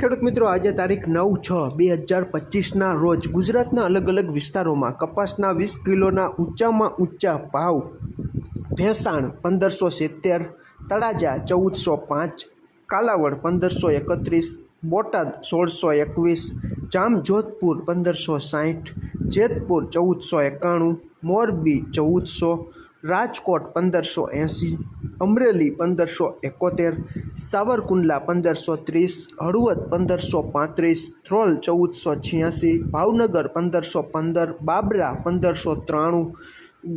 ખેડૂત મિત્રો, આજે તારીખ નવ છ બે હજાર પચીસના રોજ ગુજરાતના અલગ અલગ વિસ્તારોમાં કપાસના વીસ કિલોના ઊંચામાં ઊંચા ભાવ ભેંસાણ પંદરસો સિત્તેર, તળાજા ચૌદસો પાંચ, કાલાવડ પંદરસો એકત્રીસ, બોટાદ સોળસો એકવીસ, જામજોધપુર પંદરસો સાઠ, જેતપુર ચૌદસો એકાણું, મોરબી ચૌદસો, રાજકોટ પંદરસો એંસી અમરેલી પંદરસો એકોતેર, સાવરકુંડલા પંદરસો ત્રીસ, હળવદ પંદરસો પાંત્રીસ થ્રોલ ચૌદસો છ્યાસી, ભાવનગર પંદરસો પંદર, બાબરા પંદરસો ત્રાણું,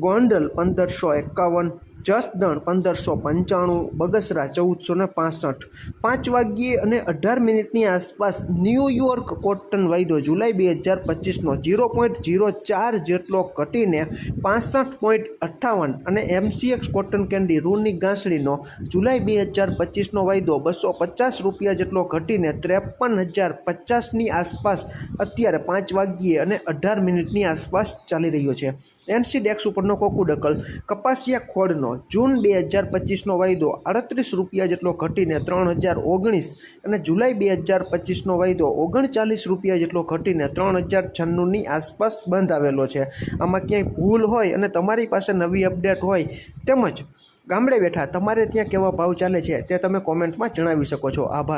ગોંડલ પંદરસો એકાવન જસદણ પંદરસો પંચાણું, બગસરા ચૌદસો ને પાસઠ. પાંચ વાગ્યે અને અઢાર મિનિટની આસપાસ ન્યૂયોર્ક કોટન વાયદો જુલાઈ બે હજાર પચીસનો ઝીરો પોઈન્ટ ઝીરો ચાર જેટલો ઘટીને પાસઠ પોઈન્ટ અઠ્ઠાવન અને એમસીએક્સ કોટન કેન્ડી રૂની ગાંસડીનો જુલાઈ બે હજાર પચીસનો વાયદો બસો પચાસ રૂપિયા જેટલો ઘટીને ત્રેપન હજાર પચાસની આસપાસ અત્યારે પાંચ વાગ્યે અને અઢાર મિનિટની આસપાસ ચાલી રહ્યો છે. એનસી ડેક્સ ઉપરનો કોકુડકલ કપાસિયા ખોળનો જૂન બે હજાર પચીસનો વાયદો આડત્રીસ રૂપિયા જેટલો ઘટીને ત્રણ હજાર ઓગણીસ અને જુલાઈ બે હજાર પચીસનો વાયદો ઓગણચાલીસ રૂપિયા જેટલો ઘટીને ત્રણ હજાર છન્નુંની આસપાસ બંધ આવેલો છે. આમાં ક્યાંય ભૂલ હોય અને તમારી પાસે નવી અપડેટ હોય તેમજ ગામડે બેઠા તમારે ત્યાં કેવા ભાવ ચાલે છે તે તમે કોમેન્ટમાં જણાવી શકો છો. આભાર.